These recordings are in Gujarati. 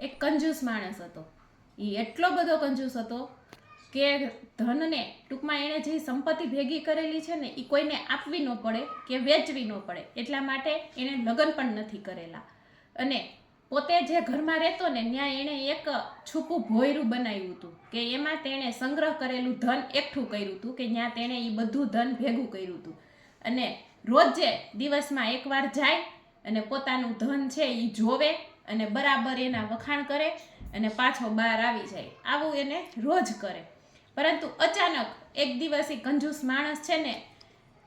એક કંજૂસ માણસ હતો. એ એટલો બધો કંજૂસ હતો કે ધનને ટૂંકમાં એણે જે સંપત્તિ ભેગી કરેલી છે ને એ કોઈને આપવી ન પડે કે વેચવી ન પડે. એટલા માટે એણે લગ્ન પણ નથી કરેલા. અને પોતે જે ઘરમાં રહેતો ને, ત્યાં એણે એક છૂપું ભોયરું બનાવ્યું હતું કે એમાં તેણે સંગ્રહ કરેલું ધન એકઠું કર્યું હતું કે ત્યાં તેણે એ બધું ધન ભેગું કર્યું હતું. અને રોજે દિવસમાં એકવાર જાય અને પોતાનું ધન છે એ જોવે અને બરાબર એના વખાણ કરે અને પાછો બહાર આવી જાય. આવું એને રોજ કરે. પરંતુ અચાનક એક દિવસ એ કંજૂસ માણસ છે ને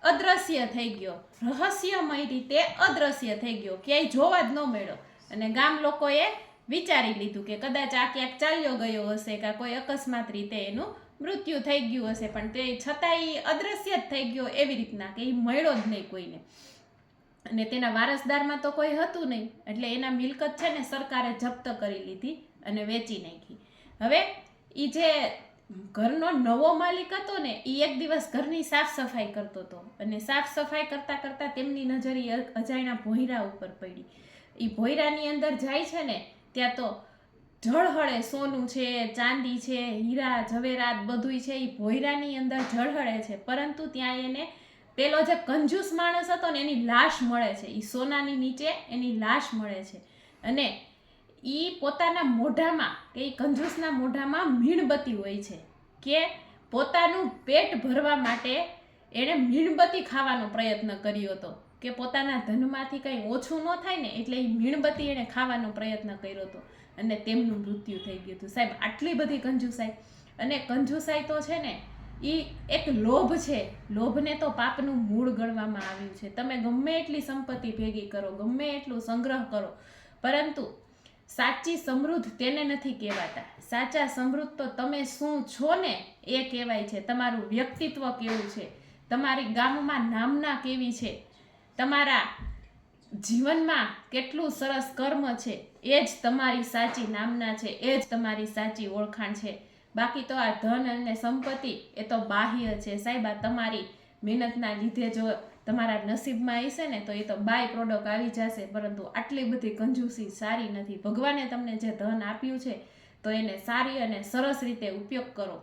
અદ્રશ્ય થઈ ગયો. રહસ્યમય રીતે અદ્રશ્ય થઈ ગયો. ક્યાંય જોવા જ ન મળ્યો. અને ગામ લોકોએ વિચારી લીધું કે કદાચ આ ક્યાંક ચાલ્યો ગયો હશે કે કોઈ અકસ્માત રીતે એનું મૃત્યુ થઈ ગયું હશે. પણ તે છતાં એ અદ્રશ્ય જ થઈ ગયો એવી રીતના કે એ મળ્યો જ નહીં કોઈને. અને તેના વારસદારમાં તો કોઈ હતું નહીં, એટલે એના મિલકત છે ને સરકારે જપ્ત કરી લીધી અને વેચી નાખી. હવે એ જે ઘરનો નવો માલિક હતો ને એ એક દિવસ ઘરની સાફ સફાઈ કરતો હતો અને સાફ સફાઈ કરતાં કરતાં તેમની નજર અજાયણા ભોંયરા ઉપર પડી. એ ભોંયરાની અંદર જાય છે ને, ત્યાં તો ઝળહળે સોનું છે, ચાંદી છે, હીરા, ઝવેરાત બધુંય છે એ ભોંયરાની અંદર ઝળહળે છે. પરંતુ ત્યાં એને પેલો જે કંજૂસ માણસ હતો ને, એની લાશ મળે છે. એ સોનાની નીચે એની લાશ મળે છે. અને એ પોતાના મોઢામાં, કે એ કંજૂસના મોઢામાં મીણબત્તી હોય છે, કે પોતાનું પેટ ભરવા માટે એણે મીણબત્તી ખાવાનો પ્રયત્ન કર્યો હતો. કે પોતાના ધનમાંથી કંઈ ઓછું ન થાય ને, એટલે એ મીણબત્તી એણે ખાવાનો પ્રયત્ન કર્યો હતો. અને તેમનું મૃત્યુ થઈ ગયું હતું. સાહેબ, આટલી બધી કંજુસાઈ. અને કંજુસાઈ તો છે ને એ એક લોભ છે. લોભને તો પાપનું મૂળ ગણવામાં આવ્યું છે. તમે ગમે એટલી સંપત્તિ ભેગી કરો, ગમે એટલું સંગ્રહ કરો, પરંતુ સાચી સમૃદ્ધ તેને નથી કહેવાતા. સાચા સમૃદ્ધ તો તમે શું છો ને એ કહેવાય છે. તમારું વ્યક્તિત્વ કેવું છે? તમારી ગામમાં નામના કેવી છે? તમારા જીવનમાં કેટલું સરસ કર્મ છે? એ જ તમારી સાચી નામના છે. એ જ તમારી સાચી ઓળખાણ છે. બાકી તો આ ધન અને સંપત્તિ એ તો બાહ્ય છે. સાહેબ, આ તમારી મહેનતના લીધે જો તમારા નસીબમાં હશે ને, તો એ તો બાય પ્રોડક્ટ આવી જશે. પરંતુ આટલી બધી કંજૂસી સારી નથી. ભગવાને તમને જે ધન આપ્યું છે, તો એને સારી અને સરસ રીતે ઉપયોગ કરો.